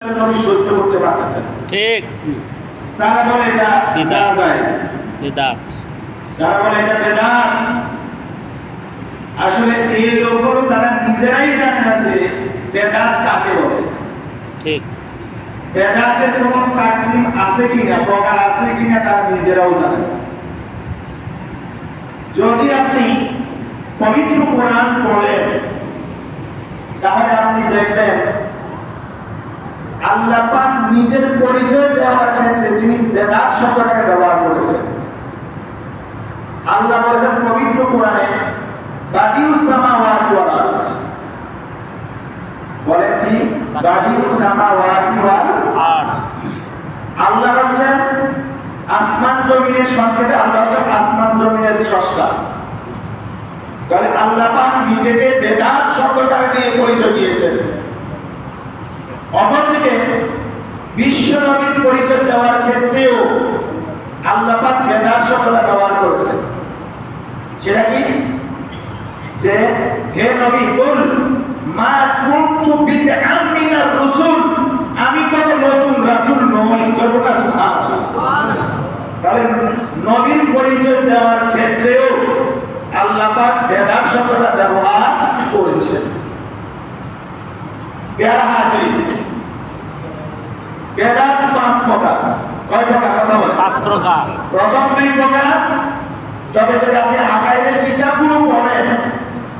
নবী সহ্য করতে পারতেছেন ঠিক। তারা বলে এটা বিদআত। বেদাত যারা বলে এটা বেদাত। আসলে এই লোকগুলো তারা নিজেরাই জানে না যে বেদাত কাকে বলে। ঠিক। বেদাতের কোন তাকসিম আছে কিনা প্রকার আছে কিনা তারা নিজেরাও জানে যদি আপনি পবিত্র কোরআন পড়েন তাহলে আপনি দেখবেন আল্লাহ পাক নিজের পরিচয় দেওয়ার ক্ষেত্রে তিনি বেদাত শব্দটাকে ব্যবহার করেছেন। আল্লাহ বলেছেন, পবিত্র কোরআনে ওয়াল বলেন কি? বাদিউস সামাওয়াতি ওয়াল আল্লাহ হচ্ছেন আসমান জমিনের সংক্ষেপে আল্লাহ হচ্ছেন আসমান জমিনের স্রষ্টা। তাহলে আল্লাহ পাক নিজেকে বেদাত শব্দটা দিয়ে পরিচয় দিয়েছেন অপরদিকে বিশ্ব নবীর পরিচয় দেওয়ার ক্ষেত্রেও আল্লাহ পাক বেদাত শব্দটা ব্যবহার করেছেন। সেটা কি? যে হে নবী, বল, মা আমি কোন নতুন রাসূল নই তাহলে নবীর পরিচয় দেওয়ার ক্ষেত্রেও আল্লাহ পাক শব্দটা ব্যবহার পেয়ারা হাজির। বেদাত পাঁচ প্রকার। কয় প্রকার? কথা বলে পাঁচ প্রকার। প্রথম দুই প্রকার। তবে যদি আপনি আকাইদের কিতাবগুলো পড়েন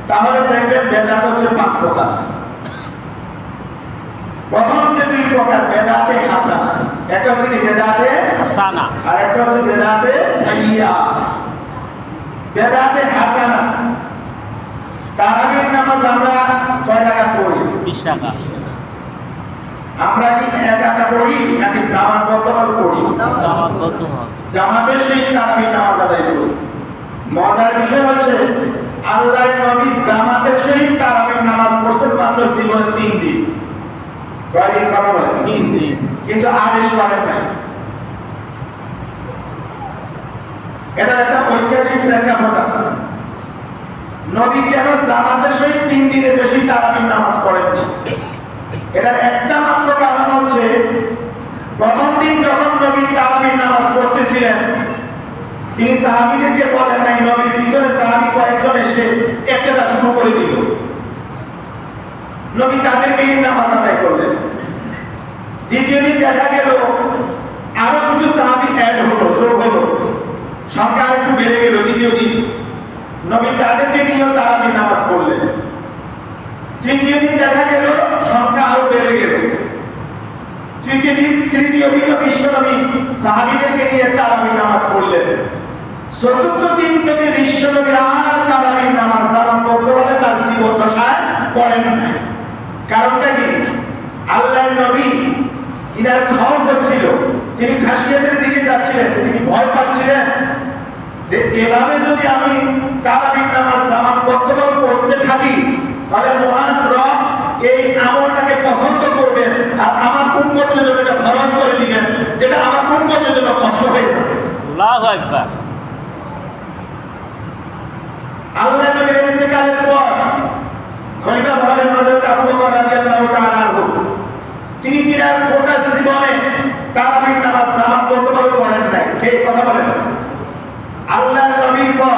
তাহলে দেখবেন বেদাত হচ্ছে পাঁচ প্রকার। প্রথম যে দুই প্রকার বেদাতে হাসানা। একটা হচ্ছে কি বেদাতে সানা আর একটা হচ্ছে বেদাতে সাইয়া বেদাতে হাসানা। তারাবির নামাজ আমরা কয় টাকা পড়ি? বিশ টাকা আমরা কি এক টাকা পড়ি নাকি জামাত বর্তমান পড়ি? জামাত বদ্ধ হয় জামাতের সেই তারাবি নামাজ আদায় করি মজার বিষয় হচ্ছে আল্লাহর নবী জামাতের তারাবির নামাজ পড়ছেন মাত্র জীবনে তিন দিন। কয়দিন কথা বলেন? তিন দিন। কিন্তু আদেশ করেন নাই। এটার একটা ঐতিহাসিক প্রেক্ষাপট আছে। নবী কেন জামাতের সহিত তিন দিনের বেশি তারাবির নামাজ পড়েননি? এটার একটা মাত্র কারণ হচ্ছে, প্রথম দিন যখন নবী তারাবির নামাজ পড়তেছিলেন, তিনি সাহাবীদেরকে বলেন নাই, নবীর পিছনে সাহাবী কয়েকজন এসে একটা শুরু করে দিল। নবী তাদেরকে এই নামাজ আদায় করলেন। দ্বিতীয় দিন দেখা গেল, আরও কিছু সাহাবী অ্যাড হলো হলো। সংখ্যা একটু বেড়ে গেল, দ্বিতীয় দিন। নবী তাদেরকে নিয়েও তারাবি নামাজ পড়লেন তৃতীয় দিন দেখা গেল সংখ্যা আরও বেড়ে গেল তৃতীয় দিন তৃতীয় দিন বিশ্ব নবী নিয়ে তারাবি নামাজ পড়লেন। চতুর্থ দিন থেকে বিশ্ব নবী আর তারাবির নামাজ জামান বদ্ধভাবে তার জীবন দশায় পড়েন কারণটা কি? আল্লাহ নবী তিনার খাওয়া হচ্ছিল তিনি খাসিয়াতের দিকে যাচ্ছিলেন তিনি ভয় পাচ্ছিলেন যে এভাবে যদি আমি তারাবির নামাজ জামান বদ্ধভাবে পড়তে থাকি, তাহলে মহান রব এই আমলটাকে পছন্দ করবেন আর আমার উন্মতের জন্য এটা খরচ করে দিবেন যেটা আমার উন্মতের যাবে আল্লাহু নবীর ইন্তেকালের পর খলিফা হলেন হযরত আবু বকর রাদিয়াল্লাহু তাআলা তিনি তিনার গোটা জীবনে তারাবির নামাজ জামাত বন্ধভাবে পড়েন নাই। কে কথা বলেন? আল্লাহ নবীর পর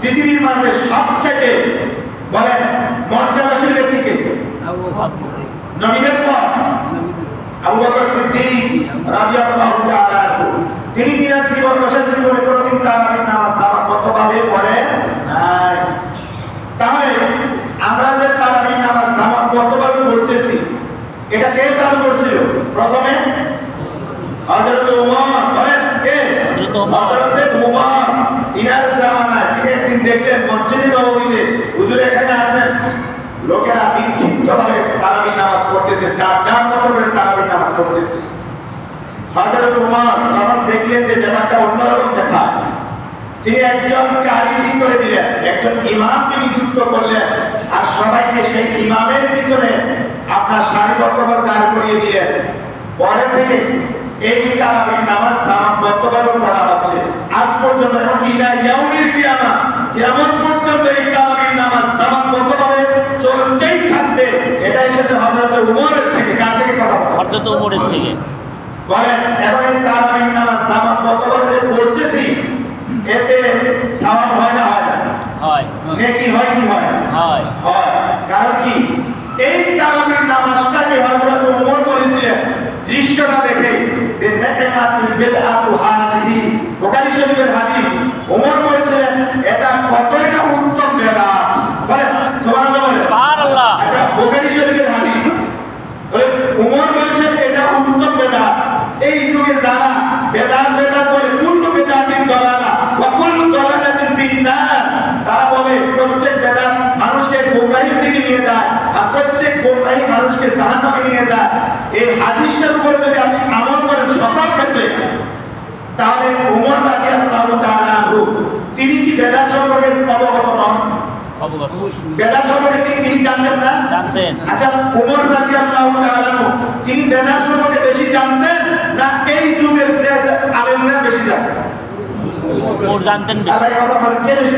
পৃথিবীর মাঝে সবচেয়ে বলেন মর্যাদাশীল ব্যক্তিকে নবীদের পর আবু বকর সিদ্দিক রাদিয়াল্লাহু তাআলা আনহু তিনি তিনার জীবন দশের জীবনে কোনোদিন তারাবির নামাজ জামাত বন্ধভাবে পড়েন নাই তাহলে আমরা যে তারাবির নামাজ জামাত বন্ধভাবে পড়তেছি এটা কে চালু করছিল প্রথমে হযরত উমর বলেন কে হযরত উমর। হযরত উমর তিনার জামানায় তিনি একদিন দেখলেন, মসজিদে নববীতে হুজুর এখানে আছেন। লোকেরা বিক্ষিপ্তভাবে তারাবির নামাজ পড়তেছে যার যার মতো করে তারাবির নামাজ পড়তেছে। হযরত উমর তখন দেখলেন যে ব্যাপারটা অন্যরকম দেখায় তিনি একজন কারি ঠিক করে দিলেন, একজন ইমামকে নিযুক্ত করলেন, আর সবাইকে সেই ইমামের পিছনে আপনার সারিবদ্ধভাবে দাঁড় করিয়ে দিলেন। পরে থেকে এই তারাবির নামাজ জামাত বদ্ধভাবে পড়া হচ্ছে। আজ পর্যন্ত এমনকি ইলা কিয়ামা কিয়ামত পর্যন্ত এই তারাবির নামাজ জামাত বদ্ধভাবে চলতেই থাকবে। এটা এসেছে হযরত উমরের থেকে। কার থেকে কথা হরজত উমরের থেকে। বলেন এখন এই তারাবির নামাজ যে পড়তেছি এতে হয় না হয় না? হয়। নেকি হয় কি হয় হয়। হয়। কারণ কি? এই তারাবির নামাজটাকে হযরত ওমর বলেছিলেন দৃশ্যটা দেখে যে নেকেমাতুল বিদআতু হাযিহি। বুখারী শরীফের হাদিস ওমর প্রত্যেক বেদাত মানুষকে গোমরাহির দিকে নিয়ে যায় আর প্রত্যেক গোমরাহি মানুষকে জাহান্নামে নিয়ে যায়। এই হাদিসটার উপরে যদি আপনি আমল করেন সকল ক্ষেত্রে তাহলে ওমর রাদিয়াল্লাহু তাআলা আনহু তিনি কি বেদাত সম্পর্কে অবগত নন? বেদাত সম্পর্কে তিনি- তিনি জানতেন না? জানতেন। আচ্ছা ওমর রাদিয়াল্লাহু তাআলা তিনি বেদাত সম্পর্কে বেশি জানতেন না এই যুগের যে ওমর জানতেন বেশি।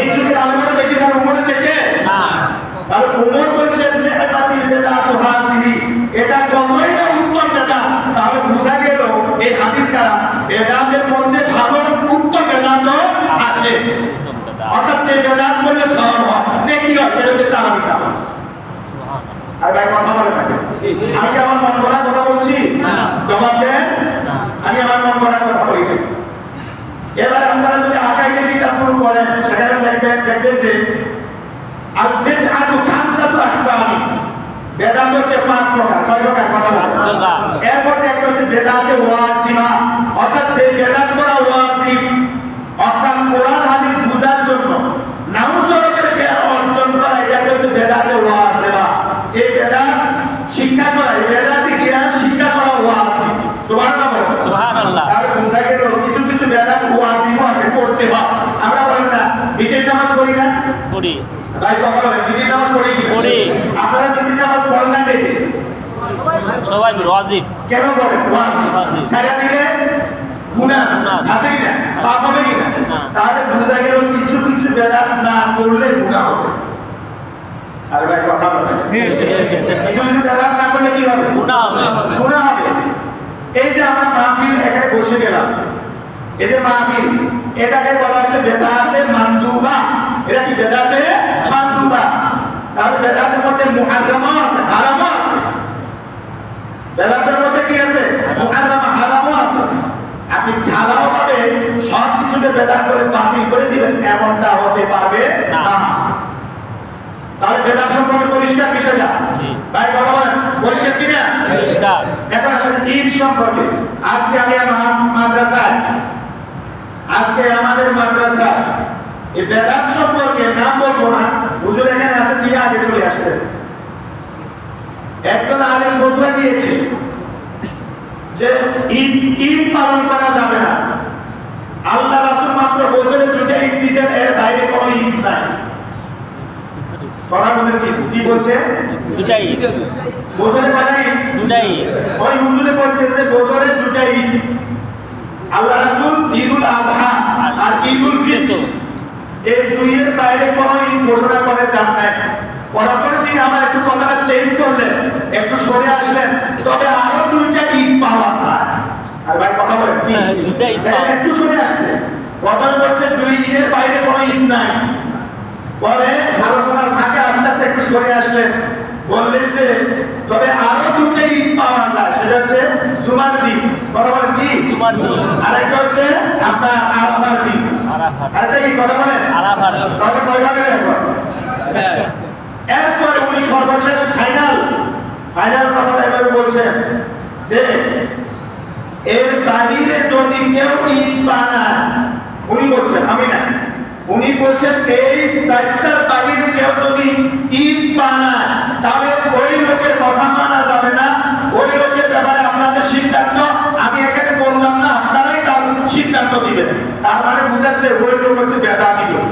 এই যুগের আলেমরা বেশি জানে ওমরের চেয়ে না। তাহলে ওমর বলছেন নি'মাতিল বিদআতু হাযিহি এটা কতই না উত্তম বেদাত তাহলে বোঝা গেল এই হাদিস দ্বারা বেদাতের মধ্যে ভালো উত্তম বেদাতও আছে। অর্থাৎ যে বেদাত করলে সওয়াব হয়। নেকি হয় সেটা হচ্ছে তারাবির নামাজ আর ভাই কথা বলে থাকে। আমি কি আমার মন করা কথা বলছি? জবাব দেন। আমি আমার মন করা কথা বলি না এবারে আপনারা যদি আকাইদের কিতাবগুলো পড়েন সেখানে দেখবেন দেখবেন যে আল বিদআতু খামসাতু আকসামি বেদাত হচ্ছে পাঁচ প্রকার। কয় প্রকার কথা বলছি এরপর একটা হচ্ছে বেদাতে ওয়াজিবা অর্থাৎ যে বেদাত করা ওয়াজিব অর্থাৎ কোরআন হাদিস বুঝার জন্য নাউজরকের জ্ঞান অর্জন করা এটা হচ্ছে বেদাতে ওয়াজিবা এই বেদাত শিক্ষা করা এই বেদাতে জ্ঞান শিক্ষা করা ওয়াজিব সুবহানাল্লাহ বলেন সুবহানাল্লাহ আর বুঝা গেল কিছু কিছু বেদাত ওয়াজিবও আছে পড়তে হয় আমরা বলেন না বিজের নামাজ পড়ি না পড়ি ভাই কথা বলেন বিজের নামাজ পড়ি কি পড়ি। আপনারা বিজের নামাজ পড়েন না কে কে? ওয়াজিব। কেন বলেন? ওয়াজিব। ওয়াজিব। সারা গুনাহ। আছে। কি না পাপ হবে কি না। তাহলে বোঝা গেল কিছু কিছু বেদাত না করলে গুনাহ হবে। আরে ভাই কথা বলেন। কিছু কিছু বেদাত না করলে কি হবে? গুনাহ হবে। গুনাহ হবে। এই যে আমরা মাহফিল এখানে বসে গেলাম। এই যে মাহফিল এটাকে বলা হচ্ছে বেদাতে মানদুবা। এটা কি বেদাতে? মানদুবা। তাহলে বেদাতের মধ্যে মুহাররামও আছে হারামও আছে। বেদাতের মধ্যে কি আছে? মুহাররাম হারামও আছে। আপনি ঢালাও ভাবে সব কিছুকে বেদাত করে বাতিল করে দিবেন এমনটা হতে পারবে না। তাহলে বেদাত সম্পর্কে পরিষ্কার বিষয়টা। ভাই কথা বলেন। পরিষ্কার কিনা? পরিষ্কার। এখন আসলে ঈদ সম্পর্কে। আজকে আমি আমার মাদ্রাসায় আজকে আমাদের মাদ্রাসায় এই বেদাত সম্পর্কে নাম বলব না। হুজুর এখানে আছে তিনি আগে চলে আসছে একজন আলেম বদলা দিয়েছে যে ঈদ ঈদ পালন করা যাবে না। আল্লাহ রাসূল মাত্র বছরে দুটা ঈদ দিয়েছেন এর বাইরে কোনো ঈদ নাই। কথা বুঝেন কি? কি বলছে? দুটাই বছরে কয়টা ঈদ? দুটাই ওই হুজুরে বলতেছে বছরে দুটা ঈদ। আল্লাহ রাসূল ঈদুল আযহা আর ঈদুল ফিতর। এই দুইয়ের বাইরে কোন ঈদ ঘোষণা করে যান নাই। পরে তিনি আবার একটু কথাটা চেঞ্জ করলেন একটু সরে আসলেন তবে আরও দুইটা ঈদ পাওয়া যায়। আর ভাই কথা বলেন কি? হ্যাঁ, একটু সরে আসছে। প্রথমে বলছে দুই ঈদের বাইরে কোনো ঈদ নাই। পরে আলোচনার ফাঁকে আস্তে আস্তে একটু সরে আসলেন। বললেন যে তবে আরও দুটো ঈদ পাওয়া যায় সেটা হচ্ছে সুমার দিন। বরাবর কি? দিন। আরেকটা হচ্ছে আপনার আরাফার দিন। আরাফাত আরেকটা কি? কথা বলেন। তাহলে কয়টা হলো এখন? এরপরে উনি সর্বশেষ ফাইনাল ফাইনাল কথাটা এভাবে বলছেন যে, এর বাহিরে যদি কেউ ঈদ বানায়, উনি বলছেন, আমি না, উনি বলছেন এই চারটার বাহিরে কেউ যদি ঈদ বানায়, তাহলে ওই লোকের কথা মানা যাবে না। ওই লোকের ব্যাপারে আপনাদের সিদ্ধান্ত, আমি এখানে বললাম না, আপনারাই তার সিদ্ধান্ত দিবেন। তার মানে বুঝাচ্ছে ওই লোক হচ্ছে বেদাতি লোক।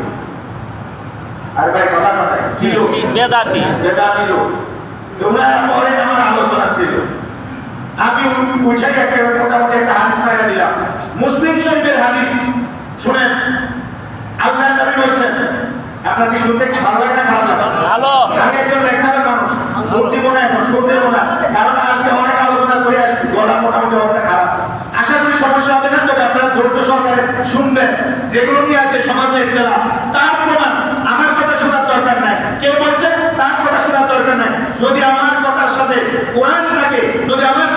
আর ভাই কথা কথা কি লোক? বেদাতি? বেদাতি লোক। তোমরা পরে আমার আলোচনা ছিল। আমি উঠে একটা মোটামুটি একটা হাদিস টাকা দিলাম। মুসলিম শরীফের হাদিস শুনেন। আল্লাহ নবী বলছেন আপনার কি শুনতে ভালো লাগে খারাপ লাগে? ভালো। আমি একজন লেকচারের মানুষ। শুনতে মনে এখন শুনতে মনে কারণ আজকে অনেক আলোচনা করে আসছি গলা মোটামুটি অবস্থা খারাপ। আশা করি সমস্যা হবে না তবে আপনারা ধৈর্য সহকারে শুনবেন। যেগুলো নিয়ে আছে সমাজে ইত্তলা তার প্রমাণ আমার দরকার নাই। কেউ বলছে, তার কথা শোনার দরকার নাই। যদি আমার কথার সাথে কোরআন থাকে, যদি আমার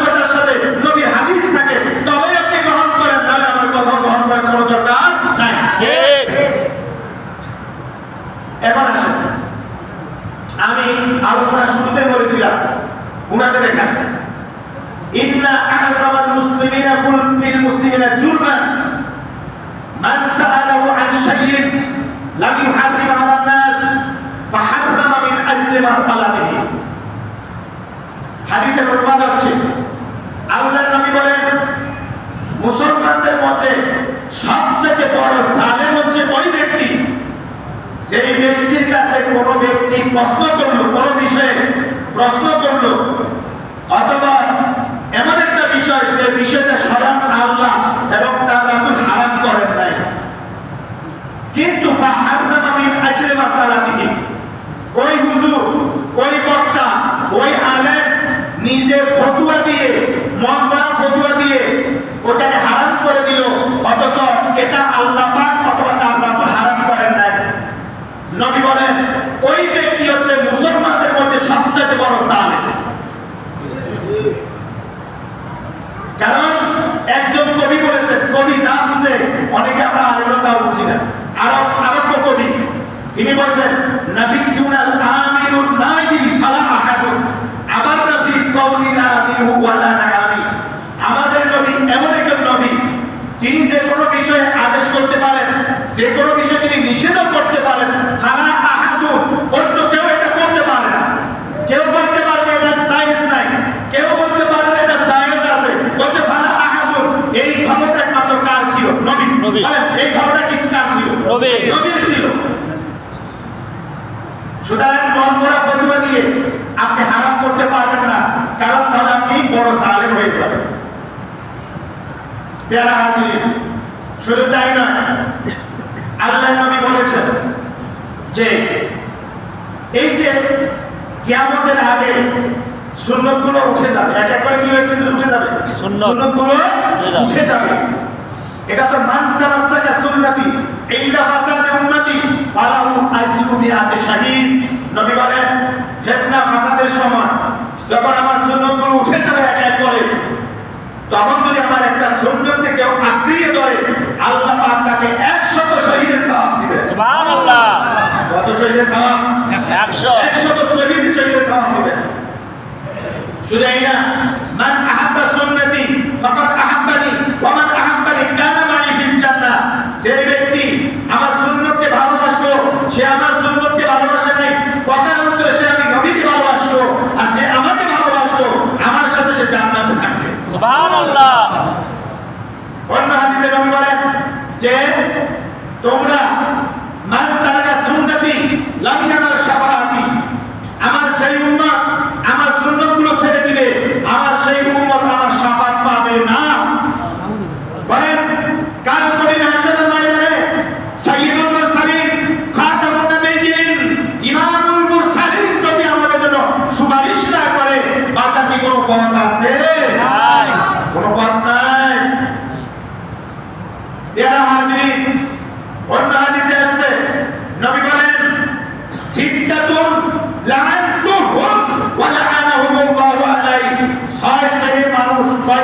আপনি হারাম করতে পারবেন না কারণ তাহলে আপনি বড় সালেম হয়ে যাবেন। পেয়ারা হাজির শুধু তাই নয় আল্লাহ নবী বলেছেন যে এই যে কিয়ামতের আগে সুন্নতগুলো উঠে যাবে এক এক করে কি উঠে যাবে? সুন্নত। উঠে যাবে। এটা তো মান তামাসাকা সুন্নতি। ইনদা ফাসাদে উম্মতি ফালাহু আজরু বিআতে শাহীদ। নবী বলেন ফিতনা ফাসাদের সময় যখন আমার সুন্নতগুলো উঠে যাবে এক এক করে তখন যদি আমার একটা সুন্নতকে কেউ আঁকড়িয়ে ধরে আল্লাহ পাক তাকে 100 শহীদের সওয়াব দিবে সুবহানাল্লাহ। কত শহীদের সওয়াব 100 100 শহীদের শহীদের সওয়াব দিবে শুধু এই না মান আহাব্বা সুন্নতি ফাকাদ আহাব্বা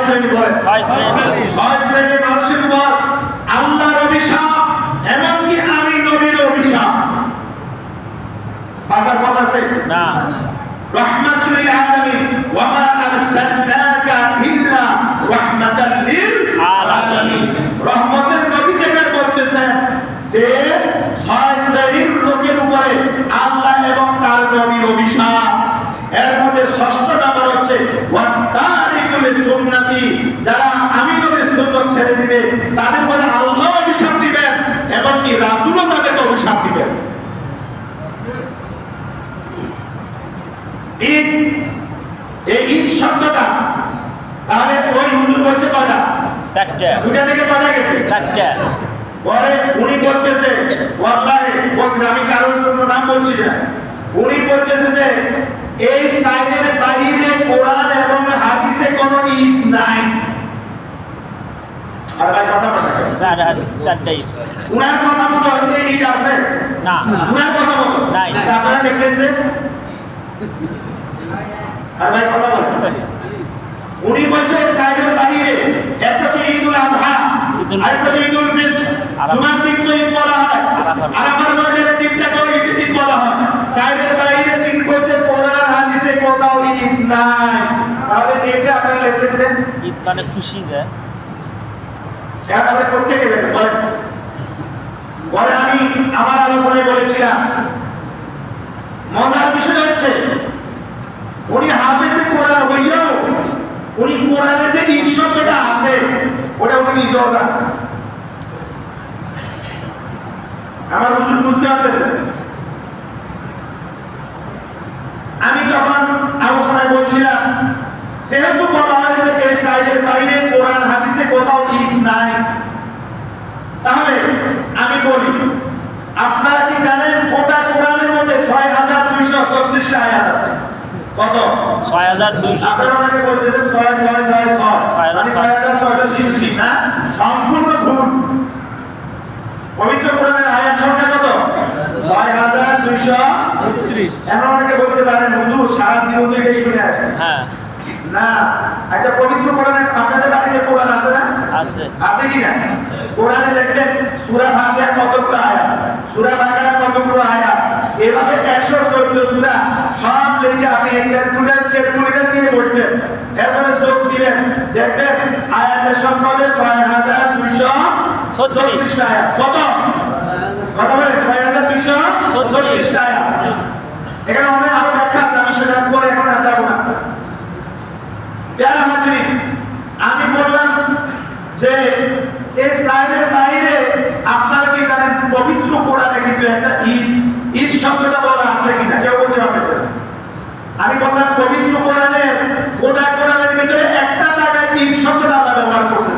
শ্রেণি ছয় শ্রেণির মানুষের উপর আল্লাহর অভিশাপ এমনকি আমি নবীর অভিশাপ। বাঁচার কথা আছে? না। বলছে কটা চারটা দুটা থেকে কটা গেছে। চারটা পরে উনি বলতেছে আমি কারোর জন্য নাম বলছি না। উনি বলতেছে যে এই সাইনের বাইরে কোরআন এবং হাদিসে কোনো ঈদ নাই। আর ভাই কথা বলা উনার কথা মতো ঈদ আছে? না। উনার কথা মতো? নাই। আপনারা দেখলেন কথা বলেন। উনি বলছে সাইদের বাইরে একটা হচ্ছে ঈদুল আজহা ঈদুল আর হচ্ছে ঈদুল ফিতর। জুমার দিন তো ঈদ বলা হয়। আর আমার ময়দানের দিনটাকেও ঈদ ঈদ বলা হয়। সাইদের বাইরে দিন করছে কোরআন হাদিসে কোথাও ঈদ নাই। তাহলে এটা আপনারা লিখলেন যে ঈদ মানে খুশি দেয় এখন আমরা করতে গেলে বলেন। পরে আমি আমার আলোচনায় বলেছিলাম মজার বিষয় হচ্ছে উনি হাফেজে কোরআন হইয়াও উনি কোরআনে যে ঈদ শব্দটা আছে, ওটা উনি নিজেও জানেন। আমার বুঝুন বুঝতে পারতেছে আমি তখন আলোচনায় বলছিলাম, যেহেতু বলা হয়েছে এই সাইডের বাইরে কোরআন, হাদিসে কোথাও ঈদ নাই, তাহলে আমি বলি, আপনারা কি জানেন গোটা কোরআনের মধ্যে ছয় হাজার দুইশো চব্বিশ আয়াত আছে? কত? ছয় হাজার দুইশো। সম্পূর্ণ ভুল। পবিত্র কোরআনের আয়াত সংখ্যা কত? ছয় হাজার দুইশো এখন অনেকে বলতে পারেন হুজুর সারা জীবন থেকে শুনে আসছি। হ্যাঁ। না আচ্ছা পবিত্র কোরআনে আপনাদের বাড়িতে কোরআন আছে না? আছে। আছে কি না? কোরআনে দেখবেন সূরা ফাতিহা কতগুলো আয়াত? সূরা বাকারা কতগুলো আয়াত? এভাবে 114 সূরা সব লিখে আপনি ক্যালকুলেটর ক্যালকুলেটর নিয়ে বসবেন। এরপরে যোগ দিবেন। দেখবেন আয়াতের সংখ্যা হবে 6236 আয়াত। কত? কত বলে 6236 আয়াত। এখানে অনেক আরও ব্যাখ্যা আছে আমি সেটা পরে এখন আর যাব না। প্যারা হাজিরি আমি বললাম যে এই সাইডের বাইরে আপনারা কি জানেন পবিত্র কোরআনে কিন্তু একটা ঈদ ঈদ শব্দটা বলা আছে কিনা কেউ বলতে পারতেছে আমি বললাম পবিত্র কোরআনে গোটা কোরআনের ভিতরে একটা জায়গায় ঈদ শব্দটা আল্লাহ ব্যবহার করছেন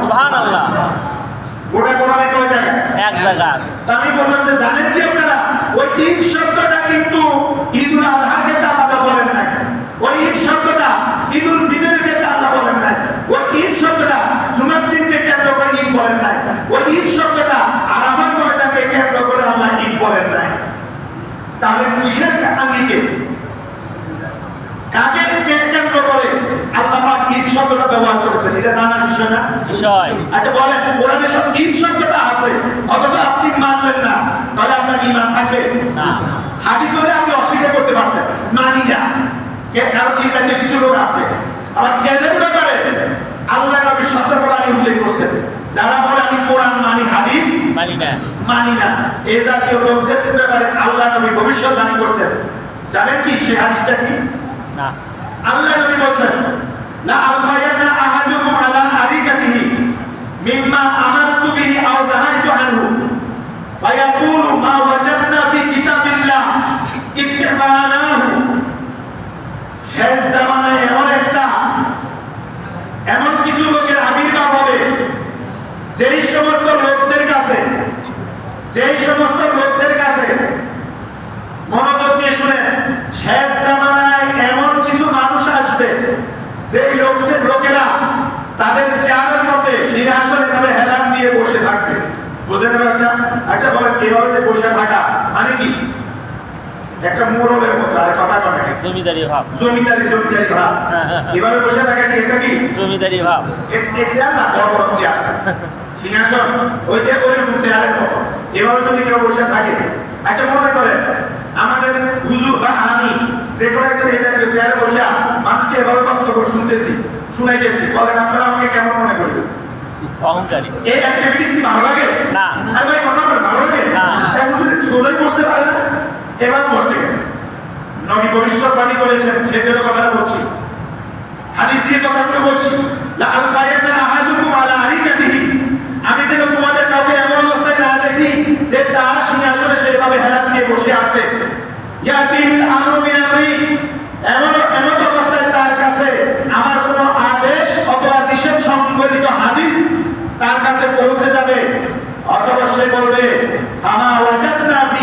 সুবহানাল্লাহ। গোটা কোরআনে কয় জায়গায়? এক জায়গা। তা আমি বললাম যে জানেন কি আপনারা ওই ঈদ শব্দটা কিন্তু ঈদুল আজহার ক্ষেত্রে আল্লাহ বলেন নাই ওই ঈদ শব্দটা ঈদুল ফিতরের ক্ষেত্রে আল্লাহ বলেন নাই ওই ঈদ শব্দটা জুমার দিনকে কেন্দ্র করে ঈদ বলেন নাই ওই ঈদ শব্দটা আরামার ময়দানকে কেন্দ্র করে আল্লাহ ঈদ বলেন নাই। তাহলে কিসের আঙ্গিকে কেন্দ্র করে আল্লাহ পাক ঈদ শব্দটা ব্যবহার করেছেন? এটা জানার বিষয় না? বিষয়। আচ্ছা বলেন কোরআনে সব ঈদ শব্দটা আছে অথচ আপনি মানলেন না। তাহলে আপনার ইমান থাকবে? না। হাদিস হলে আপনি অস্বীকার করতে পারতেন। মানি না। কে কারণ এই জাতীয় কিছু লোক আছে। আবার এদের ব্যাপারে? আল্লাহ নবী সতর্কবাণী উল্লেখ করছেন। যারা বলে আমি কোরআন মানি হাদিস মানি না। মানি না। এই জাতীয় লোকদের ব্যাপারে আল্লাহ নবী ভবিষ্যৎবাণী করছেন। জানেন কি সেই হাদিসটা কি? না। আল্লাহ নবী বলছেন লা আলফায়ান্না আহাদুকুম আলা আরিকাতিহি মিম্মা আমারতু বিহি আও নাহাইতু আনহু। ফায়াকুলু মা ওয়াজাদনা ফি কিতাবিল্লাহ ইত্তিবানাহু শেষ জামানায় এমন কিছু লোকের আবির্ভাব হবে, যেই সমস্ত লোকদের কাছে, যেই সমস্ত লোকদের কাছে মনোযোগ দিয়ে শুনে শেষ জামানায় এমন কিছু মানুষ আসবে, যেই লোকদের লোকেরা তাদের চেয়ারের মধ্যে সিংহাসনে তবে হেলান দিয়ে বসে থাকবে। বুঝে একটা? আচ্ছা বলেন এভাবে যে বসে থাকা মানে কি? একটা মুরলের মতো আর কথা কথা জমিদারি ভাব। জমিদারি জমিদারি ভাব। এভাবে বসে থাকা কি? এটা কি? জমিদারি ভাব। এ- এ না বড় চেয়ার সিংহাসন? ওই যে ওই রকম চেয়ারের মতো। এভাবে যদি কেউ বসে থাকে আচ্ছা মনে করেন আমাদের হুজুর বা আমি যে কোনো একজন এই জাতীয় চেয়ারে বসে মানুষকে এভাবে বক্তব্য শুনতেছি শুনাইতেছি। বলেন আপনারা আমাকে কেমন মনে করবেন? অহংকারী। এই অ্যাক্টিভিটিস কি ভালো লাগে? না। আর ভাই কথা বলে ভালো লাগে? না। এক হুজুর সোজাই বসতে পারে না? এবার গেল নবী ভবিষ্যৎবাণী করেছেন সেই জন্য কথাটা বলছি। হাদিস দিয়ে কথাগুলো বলছি। আমি যেন তোমাদের কাউকে এমন অবস্থায় না দেখি যে তার সিংহাসনে সেভাবে হেলান দিয়ে বসে আছে। আমরু মিন আমরি। এমন এমন অবস্থায় তার কাছে আমার কোনো আদেশ অথবা নিষেধ সংবলিত হাদিস তার কাছে পৌঁছে যাবে। অথবা সে বলবে আমা ওয়াজাদনা ফি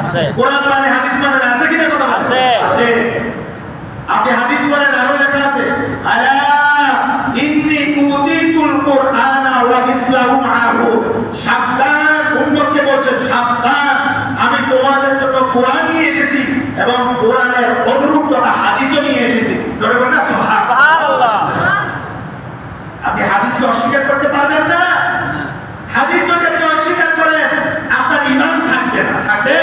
আছে। কোরআন মানে হাদিস মানে আছে কিনা কথা আছে। আছে। আপনি হাদিস পড়েন আরও লেখা আছে। আলা ইন্নি উতিতুল কুরআনা ওয়া মিসলাহু মাআহু। সাবধান উম্মতকে বলছেন সাবধান। আমি তোমাদের জন্য কোরআন নিয়ে এসেছি এবং কোরআনের অনুরূপ তথা হাদিসও নিয়ে এসেছি। জোরে বলেন না সুবহানাল্লাহ। আপনি হাদিসকে অস্বীকার করতে পারবেন না। হাদিস যদি আপনি অস্বীকার করেন আপনার ইমান থাকবে।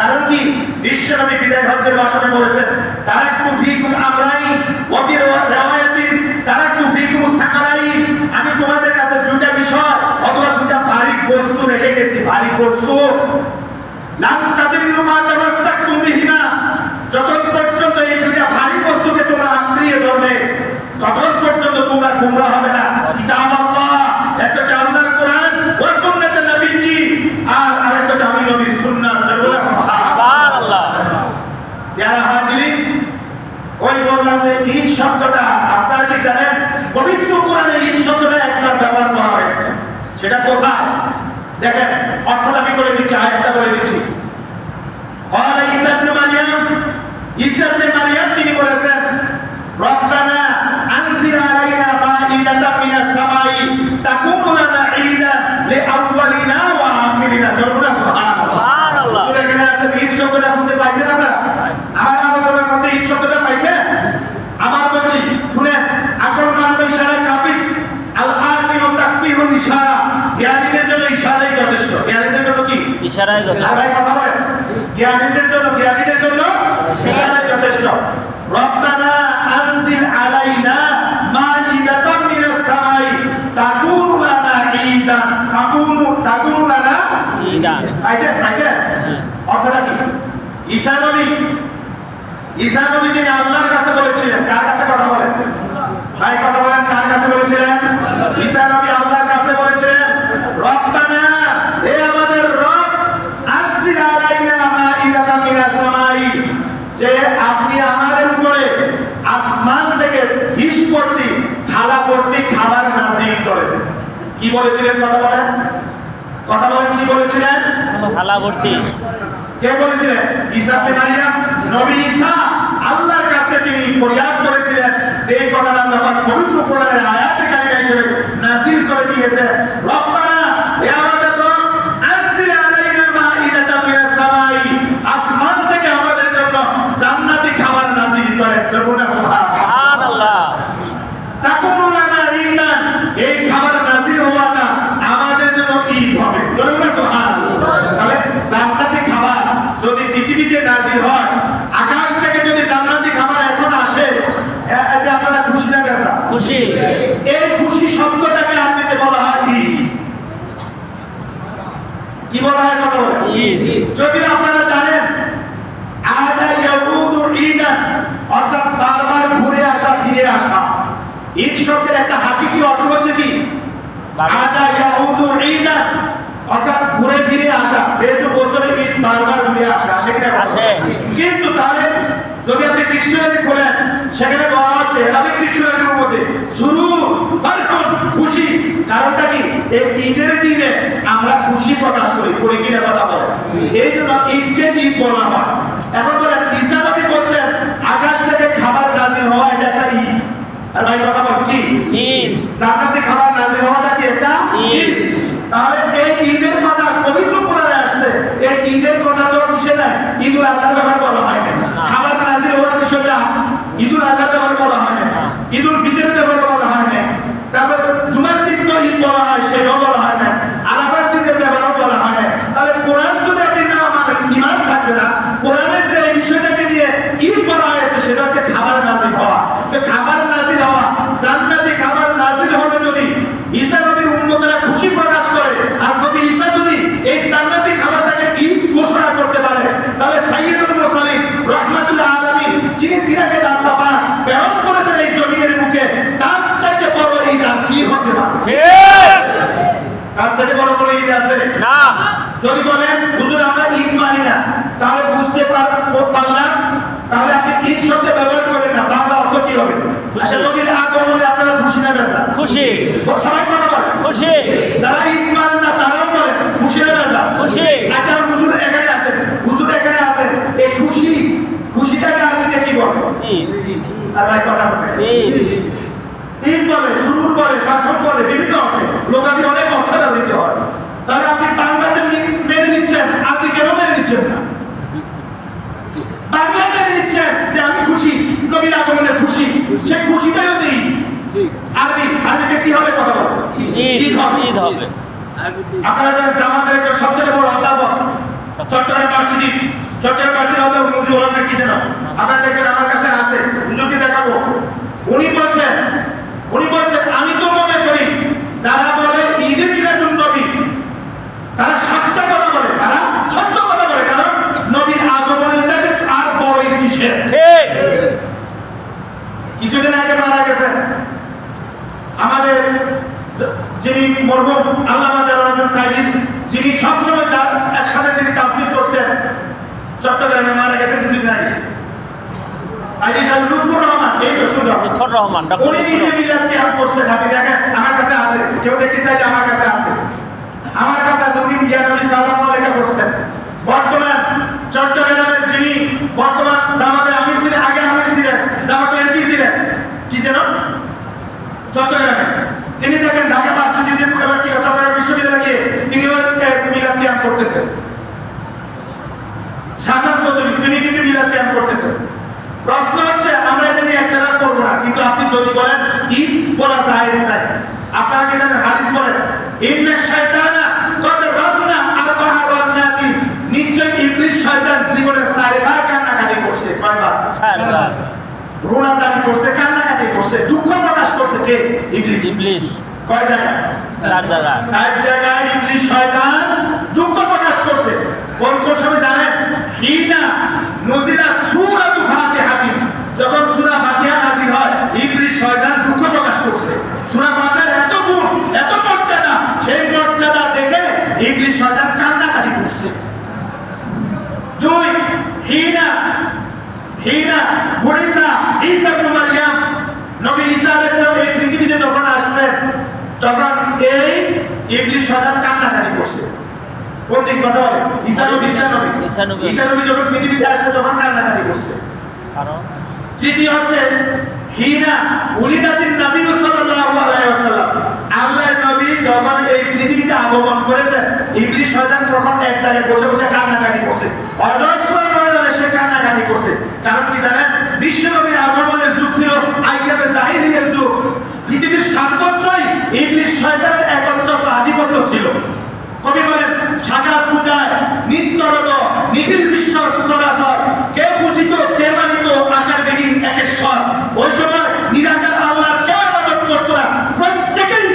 কারণ কি? বিশ্বনবী বিদায় হজ্জের ভাষণে বলেছেন তারাক্তু ফীকুম আমরাইন ওয়া ফি রিওয়ায়াতিন তারাক্তু ফীকুম সাকারাইন আমি তোমাদের কাছে দুইটা বিষয় অথবা দুইটা ভারী বস্তু রেখে গেছি। ভারী বস্তু লাম তাদিল্লু মা তামাসসাকতুম বিহিমা। যতক্ষণ পর্যন্ত এই দুইটা ভারী বস্তুকে তোমরা আঁকড়িয়ে ধরবে ততক্ষণ পর্যন্ত তোমরা গুমরা হবে না। কিতাব আল্লাহ একটা হচ্ছে কোরআন ওয়া সুন্নাত নবীজি আর আরেকটা হচ্ছে আমি নবীর সুন্নাত যেগুলো সুবহানাল্লাহ সুবহানাল্লাহ যারা হাজিরিন ওই বললাম যে ঈদ শব্দটা আপনারা কি জানেন? পবিত্র কোরআনে ঈদ শব্দটা একবার ব্যবহার করা হয়েছে সেটা কোথায় দেখেন অর্থটা আমি করে দিচ্ছি আরেকটা বলে দিচ্ছি। মারিয়াম মারিয়াম তিনি বলেছেন আলাইনা সামাই ওয়া আখিরিনা। জরুরা সুবহানাল্লাহ। সুবহানাল্লাহ। আছে ঈদ শব্দটা বুঝতে পাইছেন আপনারা? আমার আলোচনার মধ্যে ঈদ শব্দটা পাইছেন? ইশারায় কথা বলেন। জ্ঞানীদের জন্য জ্ঞানীদের জন্য ইশারাই যথেষ্ট। রব্বানা আনজিল আলাইনা মাইদাতাম মিনাস সামাই তাকুনু লানা ঈদান তাকুনু তাকুনু লানা ঈদান। পাইছেন অর্থটা কি? ঈসা নবী। ঈসা নবী তিনি আল্লাহর কাছে বলেছিলেন কার কাছে কথা বলেন? ভাই কথা বলেন কার কাছে বলেছিলেন? ঈসা নবী আল্লাহর কাছে বলেছিলেন রব্বানা হে আমাদের রব আনজিল আলাইনা মাইদাতাম মিনাস সামাই যে আপনি আমাদের উপরে আসমান থেকে ডিশ ভর্তি থালা ভর্তি খাবার নাজিল করেন। কি বলেছিলেন কথা বলেন? কথা বলেন কি বলেছিলেন? থালা ভর্তি কে বলেছিলেন? ঈসা মারিয়াম। নবী ঈসা আল্লাহর কাছে তিনি ফরিয়াদ করেছিলেন। যে এই কথাটা আল্লাহ পাক পবিত্র কোরআনের আয়াতে কারিমা হিসেবে নাযিল করে দিয়েছেন। রব্বানা হে আমাদের রব আনজিল আলাইনা মাইদাতাম মিনাস সামাই আসমান থেকে আমাদের জন্য জান্নাতি খাবার নাযিল করেন করুণা সুবহানাল্লাহ সুবহানাল্লাহ তাকুনু লানা ঈদান এই খাবার নাজিল হওয়াটা আমাদের জন্য ঈদ হবে করুণা সুবহানাল্লাহ তাহলে জান্নাতি খাবার যদি পৃথিবীতে নাজিল হয় আকাশ থেকে যদি জান্নাতি খাবার এখন আসে এ- এতে আপনারা খুশি না বেজা খুশি এই খুশি শব্দটাকে আরবিতে বলা হয় ঈদ কি বলা হয় কথা বলে ঈদ যদি আপনারা জানেন অর্থাৎ বারবার ঘুরে আসা ফিরে আসা ঈদ শব্দের একটা হাকিকি অর্থ হচ্ছে কি আদা ইয়াউদু ঈদান অর্থাৎ ঘুরে ফিরে আসা যেহেতু বছরে ঈদ বারবার ঘুরে আসে? আসে। কিন্তু তাহলে যদি আপনি ডিকশনারি খোলেন সেখানে বলা হচ্ছে এরাবিক ডিকশনারির মধ্যে ফারকুন খুশি কারণটা কি? এই ঈদের দিনে আমরা খুশি প্রকাশ করি। করি কিনা কথা বলে এই জন্য ঈদকে ঈদ বলা হয়। এখন বলেন ঈসা নবী বলছেন আকাশ থেকে খাবার নাজিল হওয়া এটা একটা ঈদ। আর ভাই কথা বল কি? ঈদ। জান্নাতে খাবার নাজিল হওয়াটা কি একটা ঈদ। তাহলে এই ঈদের কথা পবিত্র কোরআনে আসছে। এই ঈদের কথা তো কিসে নাই? ঈদুল আজহার ব্যাপার বলা হয় না খাবার নাজিল হওয়ার বিষয়টা ঈদুল আজহার ব্যাপার বলা হয় না ঈদুল ফিতরের ব্যাপার বলা হয় না তারপর জুমার দিন তো ঈদ বলা হয় সেটাও বলা হয় না আরাফার দিনের ব্যাপারও বলা হয় না তাহলে কোরআন যদি আপনি না মানেন ইমান থাকবে না কোরআনের যে এই বিষয়টাকে নিয়ে ঈদ বলা হয়েছে সেটা হচ্ছে খাবার নাজিল হওয়া তো খাবার নাজিল হওয়া জান্নাতি খাবার নাজিল হবে যদি ঈসা নবীর উম্মতেরা খুশি প্রকাশ করে আর নবী ঈসা যদি এই জান্নাতি খাবারটাকে ঈদ ঘোষণা করতে পারে তাহলে সাইয়্যিদুল মুরসালিন রাহমাতুল্লাহ আলামিন যিনি তিনাকে আল্লাহ পাক প্রেরণ করেছেন এই জমিনের বুকে চাইতে বড় বড় ঈদ আছে না। যদি বলেন হুজুর আমরা ঈদ মানি না। তাহলে বুঝতে পারলাম। তাহলে আপনি ঈদ শব্দ ব্যবহার করেন না বাংলা অর্থ কি হবে? আচ্ছা নবীর আগমনে আপনারা খুশি না বেজা? খুশি। সবাই কথা বলেন। খুশি। যারা ঈদ মানেন না তারাও বলেন খুশি না বেজা? খুশি। আচ্ছা হুজুর এখানে আছেন। হুজুর এখানে আছেন। এই খুশি খুশিটাকে আরবিতে কি বলে? আর ভাই কথা ঈদ বলে সুরুর বলে কাঠন বলে বিভিন্ন অর্থে। লোকাবি অনেক অর্থ ব্যবহৃত হয়। তাহলে আপনি বাংলাতে মেনে নিচ্ছেন। আপনি কেন মেনে নিচ্ছেন না? বাংলা মেনে নিচ্ছেন যে আমি খুশি নবীর আগমনে খুশি। সে খুশিটাই হচ্ছে আরবি আরবিতে কি হবে কথা বলো? ঈদ। হবে। ঈদ হবে। আপনারা জানেন জামাতের একজন সবচেয়ে বড় অধ্যাপক চট্টগ্রাম চট্টগ্রাম অধ্যাপক রহমান কি যেন আপনারা দেখবেন আমার কাছে আছে হুজুরকে দেখাবো। উনি বলছেন উনি বলছেন আমি তো মনে করি যারা বলে ঈদের মিলাদুন নবী তারা সত্য কথা বলে তারা সত্য কথা বলে কারণ নবীর আগমনের চাইতে আর বড় ঈদ কিসের ঠিক কিছুদিন আগে মারা গেছেন আমাদের য- যিনি মরহুম আল্লামা জালাল হোসেন সাইদি যিনি সবসময় তার একসাথে তিনি তাফসীর করতেন চট্টগ্রামে মারা গেছেন কিছুদিন আগে। সাইদি সাহেব লুৎফুর রহমান এই তো সুন্দর। লুৎফর রহমান উনি নিজে মিলাদ কিয়াম করছেন। আপনি দেখেন আমার কাছে আছে। কেউ দেখতে চাইলে আমার কাছে আছে। আমার কাছে আছে উনি মিয়া নবী সাল্লাল্লাহু লেখা করছেন। বর্তমান চট্টগ্রামের যিনি বর্তমান জামাতের আমির ছিলেন আগে আমির ছিলেন জামাতের এমপি ছিলেন কি যেন? চট্টগ্রামে। তিনি দেখেন ঢাকা ভার্সিটিতে এবার কি চট্টগ্রাম বিশ্ববিদ্যালয়ে গিয়ে তিনিও মিলাদ কিয়াম করতেছেন। শাহজাহান চৌধুরী তিনি কিন্তু মিলাদ কিয়াম করতেছেন। প্রশ্ন হচ্ছে আমরা এটা নিয়ে একটা রাত করব না কিন্তু আপনি যদি বলেন ঈদ বলা জায়েজ নাই। আপনারা কি জানেন হাদিস বলেন ইন্না কত রাবনা আর বাহা নিশ্চয় ইবলিস শয়তান জীবনে চারবার কান্নাকাটি করছে কয়বার? রোনাজানি করছে কান্নাকাটি করছে দুঃখ প্রকাশ করছে কে? ইবলিস। ইবলিস। কয় জায়গায়? চার জায়গা সাত জায়গায় ইবলিস শয়তান দুঃখ প্রকাশ করছে। কোন কোন সময় জানেন? হিনা নজিরাত সূরাতু ফাতিহাতিন যখন সূরা ফাতিহা নাযিল হয় ইবলিস শয়তান দুঃখ প্রকাশ করছে। সূরা ফাতিহার এত গুণ এত মর্যাদা সেই মর্যাদা দেখে ইবলিস শয়তান কান্নাকাটি করছে। দুই হিনা হিনা বুড়িসা ঈসা ইবনে মারইয়াম নবী ঈসা আলাইহিস সালাম এই পৃথিবীতে যখন আসছেন তখন এই ইবলিস শয়তান কান্নাকাটি করছে। কোন দিক কথা বলে? ঈসা নবী ঈসা নবী। ঈসা নবী। যখন পৃথিবীতে আসছে তখন কান্নাকাটি করছে। কারণ? তৃতীয় হচ্ছে হিনা উলিদাতিন নবী সাল্লাল্লাহু আলাইহি ওয়াসাল্লাম। আল্লাহর নবী যখন এই পৃথিবীতে আগমন করেছেন ইবলিস শয়তান তখন এক জায়গায় বসে বসে কান্নাকাটি করছে। অজস্র সে কান্নাকাটি করছে। কারণ কি জানেন? বিশ্ব নবীর আগমনের যুগ ছিল আইয়াবে জাহিলিয়ার যুগ। পৃথিবীর সর্বত্রই ইবলিস শয়তানের একচ্ছত্র আধিপত্য ছিল। কবি বলেন সাকার পূজায় নিত্যরত, নিখিল বিশ্ব চলাচল কে পূজিত, কে মানিত আকার বিহীন একেশ্বর ওই সময় নিরাকার আল্লাহর কে আবাদত করত না? প্রত্যেকেই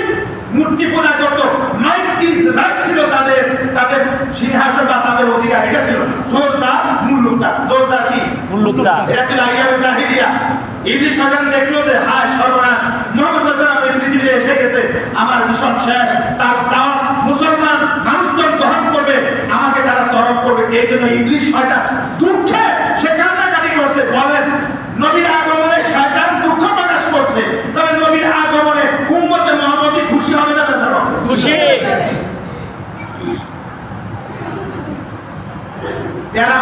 মূর্তি পূজা করত। মাইট ইজ রাইট ছিল তাদের তাদের সিংহাসন বা তাদের অধিকার, এটা ছিল। জোরজা মুল্লুকদার জোরজা কি? মুল্লুকদার এটা ছিল আইয়ামে জাহিলিয়া ইবলিস শয়তান দেখল যে হায় সর্বনাশ মুহাম্মদ সাল্লাল্লাহু আলাইহি পৃথিবীতে এসে গেছে আমার মিশন শেষ তার দাওয়াত মুসলমান মানুষজন গ্রহণ করবে আমাকে তারা তরফ করবে। এই জন্য ইবলিস শয়তান দুঃখে সে কান্নাকাটি করছে। বলেন নবীর আগমনে শয়তান দুঃখ প্রকাশ করছে। তবে নবীর আগমনে উম্মতে মুহাম্মদী খুশি হবে না বেচারা? খুশি। প্যারা